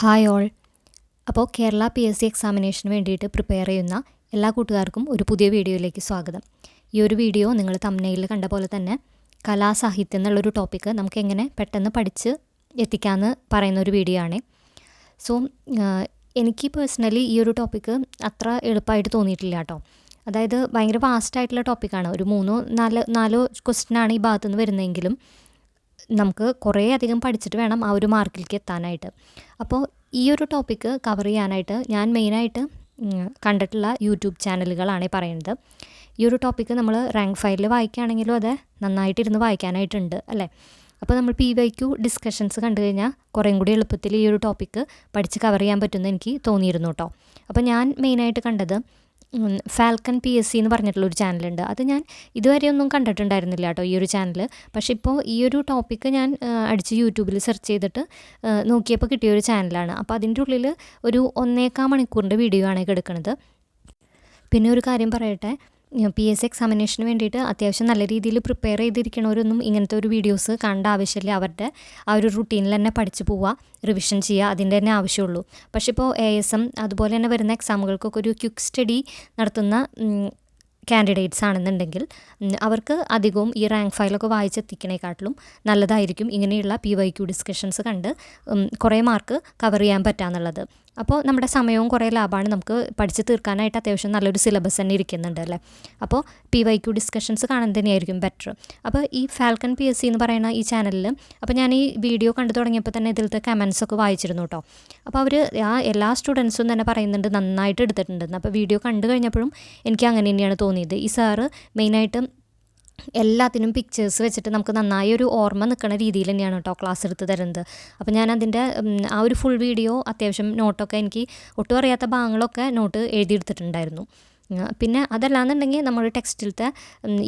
Hi all. അപ്പോൾ Kerala P S C എക്സാമിനേഷന് വേണ്ടിയിട്ട് പ്രിപ്പയർ ചെയ്യുന്ന എല്ലാ കൂട്ടുകാർക്കും ഒരു പുതിയ വീഡിയോയിലേക്ക് സ്വാഗതം. ഈ ഒരു വീഡിയോ നിങ്ങൾ തമ്മനയിൽ കണ്ട പോലെ തന്നെ കലാസാഹിത്യം എന്നുള്ളൊരു ടോപ്പിക്ക് നമുക്ക് എങ്ങനെ പെട്ടെന്ന് പഠിച്ച് എത്തിക്കാമെന്ന് പറയുന്ന ഒരു വീഡിയോ ആണ്. സോ എനിക്ക് പേഴ്സണലി ഈ ഒരു ടോപ്പിക്ക് അത്ര എളുപ്പമായിട്ട് തോന്നിയിട്ടില്ല കേട്ടോ. അതായത് ഭയങ്കര വാസ്റ്റായിട്ടുള്ള ടോപ്പിക്കാണ് ഒരു മൂന്നോ നാല് നാലോ ക്വസ്റ്റ്യനാണ് ഈ ഭാഗത്തുനിന്ന് വരുന്നതെങ്കിലും നമുക്ക് കുറേ അധികം പഠിച്ചിട്ട് വേണം ആ ഒരു മാർക്കിലേക്ക് എത്താനായിട്ട്. അപ്പോൾ ഈ ഒരു ടോപ്പിക്ക് കവർ ചെയ്യാനായിട്ട് ഞാൻ മെയിനായിട്ട് കണ്ടിട്ടുള്ള യൂട്യൂബ് ചാനലുകളാണ് പറയുന്നത്. ഈ ഒരു ടോപ്പിക്ക് നമ്മൾ റാങ്ക് ഫയലിൽ വായിക്കുകയാണെങ്കിലും അത് നന്നായിട്ടിരുന്ന് വായിക്കാനായിട്ടുണ്ട് അല്ലേ? അപ്പോൾ നമ്മൾ പി വൈ ക്യു ഡിസ്കഷൻസ് കണ്ടു കഴിഞ്ഞാൽ കുറേം കൂടി എളുപ്പത്തിൽ ഈ ഒരു ടോപ്പിക്ക് പഠിച്ച് കവർ ചെയ്യാൻ പറ്റുമെന്ന് എനിക്ക് തോന്നിയിരുന്നു കേട്ടോ. അപ്പോൾ ഞാൻ മെയിനായിട്ട് കണ്ടത് ഫാൽക്കൺ പി എസ് സി എന്ന് പറഞ്ഞിട്ടുള്ള ഒരു ചാനലുണ്ട് അത് ഞാൻ ഇതുവരെ ഒന്നും കണ്ടിട്ടുണ്ടായിരുന്നില്ല കേട്ടോ ഈ ഒരു ചാനൽ പക്ഷേ ഇപ്പോൾ ഈ ഒരു ടോപ്പിക്ക് ഞാൻ അടിച്ച് യൂട്യൂബിൽ സെർച്ച് ചെയ്തിട്ട് നോക്കിയപ്പോൾ കിട്ടിയ ഒരു ചാനലാണ് അപ്പോൾ അതിന്റെ ഉള്ളിൽ ഒരു ഒന്നേക്കാൽ മണിക്കൂറിന്റെ വീഡിയോ ആണ് എടുക്കുന്നത് പിന്നെ ഒരു കാര്യം പറയട്ടെ. പി എസ് സി എക്സാമിനേഷന് വേണ്ടിയിട്ട് അത്യാവശ്യം നല്ല രീതിയിൽ പ്രിപ്പയർ ചെയ്തിരിക്കണവരൊന്നും ഇങ്ങനത്തെ ഒരു വീഡിയോസ് കാണേണ്ട ആവശ്യമില്ല. അവരുടെ ആ ഒരു റുട്ടീനിൽ തന്നെ പഠിച്ചു പോവുക റിവിഷൻ ചെയ്യുക അതിന്റെ തന്നെ ആവശ്യമുള്ളൂ. പക്ഷേ ഇപ്പോൾ എ എസ് എം അതുപോലെ തന്നെ വരുന്ന എക്സാമുകൾക്കൊക്കെ ഒരു ക്യുക്ക് സ്റ്റഡി നടത്തുന്ന കാൻഡിഡേറ്റ്സ് ആണെന്നുണ്ടെങ്കിൽ അവർക്ക് അധികവും ഈ റാങ്ക് ഫയലൊക്കെ വായിച്ചെത്തിക്കണേക്കാട്ടിലും നല്ലതായിരിക്കും. ഇങ്ങനെയുള്ള പി വൈ ക്യു ഡിസ്കഷൻസ് കണ്ട് കുറേ മാർക്ക് കവർ ചെയ്യാൻ പറ്റാന്നുള്ളത്. അപ്പോൾ നമ്മുടെ സമയവും കുറേ ലാഭമാണ് നമുക്ക് പഠിച്ച് തീർക്കാനായിട്ട് അത്യാവശ്യം നല്ലൊരു സിലബസ് തന്നെ ഇരിക്കുന്നുണ്ട് അല്ലേ? അപ്പോൾ പി വൈ ക്യു ഡിസ്കഷൻസ് കാണാൻ തന്നെയായിരിക്കും ബെറ്റർ അപ്പോൾ ഈ ഫാൽക്കൺ പി എസ് സി എന്ന് പറയുന്ന ഈ ചാനലിൽ അപ്പോൾ ഞാൻ ഈ വീഡിയോ കണ്ടു തുടങ്ങിയപ്പോൾ തന്നെ ഇതിലത്തെ കമൻസ് ഒക്കെ വായിച്ചിരുന്നു കേട്ടോ അപ്പോൾ അവർ ആ എല്ലാ സ്റ്റുഡൻസും തന്നെ പറയുന്നുണ്ട് നന്നായിട്ട് എടുത്തിട്ടുണ്ടെന്ന് അപ്പോൾ വീഡിയോ കണ്ടു കഴിഞ്ഞപ്പോഴും എനിക്ക് അങ്ങനെ തന്നെയാണ് തോന്നിയത്. ഈ സാറ് മെയിനായിട്ട് എല്ലാത്തിനും പിക്ചേഴ്സ് വെച്ചിട്ട് നമുക്ക് നന്നായി ഒരു ഓർമ്മ നിൽക്കുന്ന രീതിയിൽ തന്നെയാണ് കേട്ടോ ക്ലാസ് എടുത്ത് തരുന്നത്. അപ്പോൾ ഞാൻ അതിന്റെ ആ ഒരു ഫുൾ വീഡിയോ അത്യാവശ്യം നോട്ടൊക്കെ എനിക്ക് ഒട്ടും അറിയാത്ത ഭാഗങ്ങളൊക്കെ നോട്ട് എഴുതിയെടുത്തിട്ടുണ്ടായിരുന്നു. പിന്നെ അതല്ലാന്നുണ്ടെങ്കിൽ നമ്മൾ ടെക്സ്റ്റിലത്തെ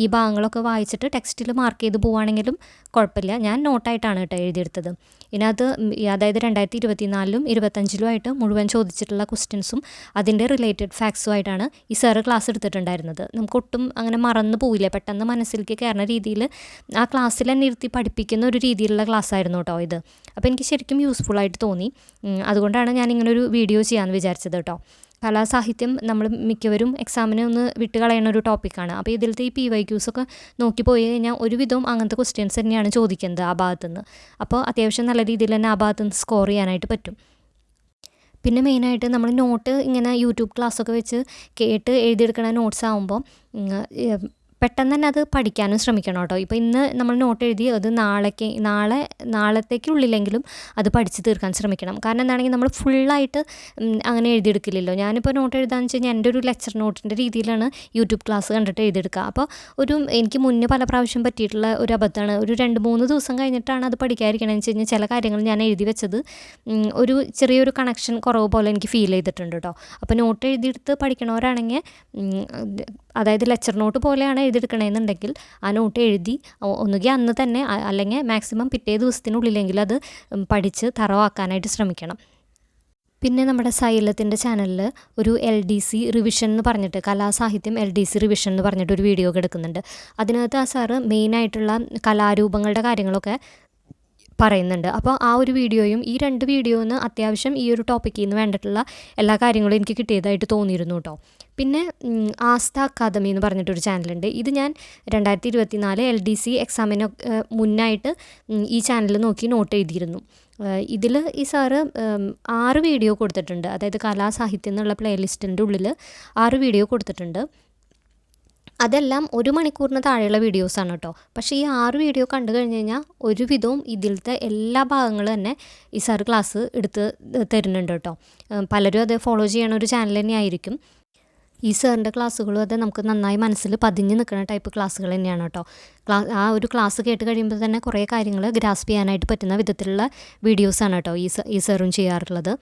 ഈ ഭാഗങ്ങളൊക്കെ വായിച്ചിട്ട് ടെക്സ്റ്റിൽ മാർക്ക് ചെയ്ത് പോവുകയാണെങ്കിലും കുഴപ്പമില്ല. ഞാൻ നോട്ടായിട്ടാണ് കേട്ടോ എഴുതിയെടുത്തത്. ഇതിനകത്ത് അതായത് രണ്ടായിരത്തി ഇരുപത്തിനാലിലും ഇരുപത്തഞ്ചിലും ആയിട്ട് മുഴുവൻ ചോദിച്ചിട്ടുള്ള ക്വസ്റ്റ്യൻസും അതിന്റെ റിലേറ്റഡ് ഫാക്ട്സുമായിട്ടാണ് ഈ സാറ് ക്ലാസ് എടുത്തിട്ടുണ്ടായിരുന്നത്. നമുക്ക് ഒട്ടും അങ്ങനെ മറന്നു പോവില്ല. പെട്ടെന്ന് മനസ്സിലേക്ക് കയറുന്ന രീതിയിൽ ആ ക്ലാസ്സിൽ തന്നെ ഇരുത്തി പഠിപ്പിക്കുന്ന ഒരു രീതിയിലുള്ള ക്ലാസ് ആയിരുന്നു കേട്ടോ ഇത്. അപ്പോൾ എനിക്ക് ശരിക്കും യൂസ്ഫുൾ ആയിട്ട് തോന്നി. അതുകൊണ്ടാണ് ഞാൻ ഇങ്ങനെ ഒരു വീഡിയോ ചെയ്യാമെന്ന് വിചാരിച്ചത് കേട്ടോ. കലാസാഹിത്യം നമ്മൾ മിക്കവരും എക്സാമിനെ ഒന്ന് വിട്ട് കളയുന്ന ഒരു ടോപ്പിക്കാണ് അപ്പോൾ ഇതിലത്തെ ഈ പി വൈ ക്യൂസൊക്കെ നോക്കി പോയി കഴിഞ്ഞാൽ ഒരുവിധവും അങ്ങനത്തെ ക്വസ്റ്റ്യൻസ് തന്നെയാണ് ചോദിക്കുന്നത് ആ ഭാഗത്തുനിന്ന്. അപ്പോൾ അത്യാവശ്യം നല്ല രീതിയിൽ തന്നെ ആ ഭാഗത്തുനിന്ന് സ്കോർ ചെയ്യാനായിട്ട് പറ്റും. പിന്നെ മെയിനായിട്ട് നമ്മൾ നോട്ട് ഇങ്ങനെ യൂട്യൂബ് ക്ലാസ്സൊക്കെ വെച്ച് കേട്ട് എഴുതിയെടുക്കുന്ന നോട്ട്സ് ആകുമ്പോൾ പെട്ടെന്ന് തന്നെ അത് പഠിക്കാനും ശ്രമിക്കണം കേട്ടോ. ഇപ്പോൾ ഇന്ന് നമ്മൾ നോട്ട് എഴുതി അത് നാളേക്ക് നാളെ നാളത്തേക്കുള്ളിലെങ്കിലും അത് പഠിച്ച് തീർക്കാൻ ശ്രമിക്കണം. കാരണം എന്താണെങ്കിൽ നമ്മൾ ഫുള്ളായിട്ട് അങ്ങനെ എഴുതിയെടുക്കില്ലല്ലോ. ഞാനിപ്പോൾ നോട്ട് എഴുതാന്ന് വെച്ച് കഴിഞ്ഞാൽ എന്റെ ഒരു ലെക്ചർ നോട്ടിന്റെ രീതിയിലാണ് യൂട്യൂബ് ക്ലാസ് കണ്ടിട്ട് എഴുതിയെടുക്കുക അപ്പോൾ ഒരു എനിക്ക് മുന്നേ പല പ്രാവശ്യം പറ്റിയിട്ടുള്ള ഒരു അബദ്ധമാണ്. ഒരു രണ്ട് മൂന്ന് ദിവസം കഴിഞ്ഞിട്ടാണ് അത് പഠിക്കാതിരിക്കണമെന്ന് വെച്ച് കഴിഞ്ഞാൽ ചില കാര്യങ്ങൾ ഞാൻ എഴുതി വെച്ചത് ഒരു ചെറിയൊരു കണക്ഷൻ കുറവ് പോലെ എനിക്ക് ഫീൽ ചെയ്തിട്ടുണ്ട് കേട്ടോ. അപ്പോൾ നോട്ട് എഴുതിയെടുത്ത് പഠിക്കണവരാണെങ്കിൽ അതായത് ലെക്ചർ നോട്ട് പോലെയാണ് എഴുതിയെടുക്കണമെന്നുണ്ടെങ്കിൽ ആ നോട്ട് എഴുതി ഒന്നുകിൽ അന്ന് തന്നെ അല്ലെങ്കിൽ മാക്സിമം പിറ്റേ ദിവസത്തിനുള്ളിലെങ്കിൽ അത് പഠിച്ച് തറവാക്കാനായിട്ട് ശ്രമിക്കണം. പിന്നെ നമ്മുടെ സൈലത്തിന്റെ ചാനലിൽ ഒരു എൽ ഡി സി റിവിഷൻ എന്ന് പറഞ്ഞിട്ട് കലാസാഹിത്യം എൽ ഡി സി റിവിഷൻ എന്ന് പറഞ്ഞിട്ട് ഒരു വീഡിയോ ഒക്കെ എടുക്കുന്നുണ്ട്. അതിനകത്ത് ആ സാറ് മെയിനായിട്ടുള്ള കലാരൂപങ്ങളുടെ കാര്യങ്ങളൊക്കെ പറയുന്നുണ്ട്. അപ്പോൾ ആ ഒരു വീഡിയോയും ഈ രണ്ട് വീഡിയോന്ന് അത്യാവശ്യം ഈ ഒരു ടോപ്പിക്കിൽ നിന്ന് വേണ്ടിയിട്ടുള്ള എല്ലാ കാര്യങ്ങളും എനിക്ക് കിട്ടിയതായിട്ട് തോന്നിയിരുന്നു കേട്ടോ. പിന്നെ ആസ്ത അക്കാദമി എന്ന് പറഞ്ഞിട്ടൊരു ചാനലുണ്ട്. ഇത് ഞാൻ രണ്ടായിരത്തി ഇരുപത്തി നാല് എൽ ഡി സി എക്സാമിന് മുന്നായിട്ട് ഈ ചാനൽ നോക്കി നോട്ട് എഴുതിയിരുന്നു. ഇതിൽ ഈ സാറ് ആറ് വീഡിയോ കൊടുത്തിട്ടുണ്ട്. അതായത് കലാസാഹിത്യം എന്നുള്ള പ്ലേലിസ്റ്റിന്റെ ഉള്ളിൽ ആറ് വീഡിയോ കൊടുത്തിട്ടുണ്ട്. അതെല്ലാം ഒരു മണിക്കൂറിന് താഴെയുള്ള വീഡിയോസാണ് കേട്ടോ പക്ഷേ ഈ ആറ് വീഡിയോ കണ്ടു കഴിഞ്ഞ് കഴിഞ്ഞാൽ ഒരുവിധവും ഇതിലത്തെ എല്ലാ ഭാഗങ്ങളും തന്നെ ഈ സാർ ക്ലാസ് എടുത്ത് തരുന്നുണ്ട് കേട്ടോ പലരും അത് ഫോളോ ചെയ്യണ ഒരു ചാനൽ തന്നെ ആയിരിക്കും. ഈ സാറിന്റെ ക്ലാസ്സുകളും അത് നമുക്ക് നന്നായി മനസ്സിൽ പതിഞ്ഞ് നിൽക്കുന്ന ടൈപ്പ് ക്ലാസ്സുകൾ തന്നെയാണ് കേട്ടോ ക്ലാ ആ ഒരു ക്ലാസ് കേട്ട് കഴിയുമ്പോൾ തന്നെ കുറേ കാര്യങ്ങൾ ഗ്രാസ്പ് ചെയ്യാനായിട്ട് പറ്റുന്ന വിധത്തിലുള്ള വീഡിയോസാണ് കേട്ടോ ഈ ഈ സാറും ചെയ്യാറുള്ളത്.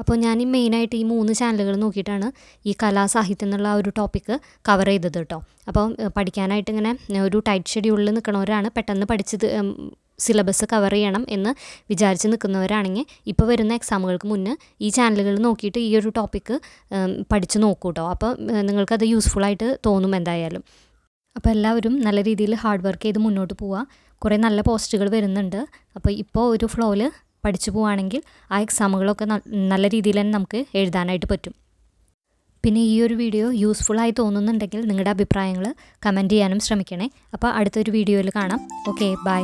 അപ്പോൾ ഞാൻ ഈ മെയിനായിട്ട് ഈ മൂന്ന് ചാനലുകൾ നോക്കിയിട്ടാണ് ഈ കലാസാഹിത്യം എന്നുള്ള ഒരു ടോപ്പിക്ക് കവർ ചെയ്തത് കേട്ടോ. അപ്പോൾ പഠിക്കാനായിട്ട് ഇങ്ങനെ ഒരു ടൈറ്റ് ഷെഡ്യൂളിൽ നിൽക്കുന്നവരാണ് പെട്ടെന്ന് പഠിച്ചത് സിലബസ് കവർ ചെയ്യണം എന്ന് വിചാരിച്ച് നിൽക്കുന്നവരാണെങ്കിൽ ഇപ്പോൾ വരുന്ന എക്സാമുകൾക്ക് മുന്നേ ഈ ചാനലുകൾ നോക്കിയിട്ട് ഈ ഒരു ടോപ്പിക്ക് പഠിച്ച് നോക്കൂ കേട്ടോ. അപ്പോൾ നിങ്ങൾക്കത് യൂസ്ഫുള്ളായിട്ട് തോന്നും എന്തായാലും. അപ്പോൾ എല്ലാവരും നല്ല രീതിയിൽ ഹാർഡ് വർക്ക് ചെയ്ത് മുന്നോട്ട് പോവുക. കുറേ നല്ല പോസ്റ്റുകൾ വരുന്നുണ്ട്. അപ്പോൾ ഇപ്പോൾ ഒരു ഫ്ലോയിൽ പഠിച്ചു പോവുകയാണെങ്കിൽ ആ എക്സാമുകളൊക്കെ നല്ല രീതിയിൽ തന്നെ നമുക്ക് എഴുതാനായിട്ട് പറ്റും. പിന്നെ ഈ ഒരു വീഡിയോ യൂസ്ഫുള്ളായി തോന്നുന്നുണ്ടെങ്കിൽ നിങ്ങളുടെ അഭിപ്രായങ്ങൾ കമന്റ് ചെയ്യാനും ശ്രമിക്കണേ. അപ്പോൾ അടുത്തൊരു വീഡിയോയിൽ കാണാം. Okay bye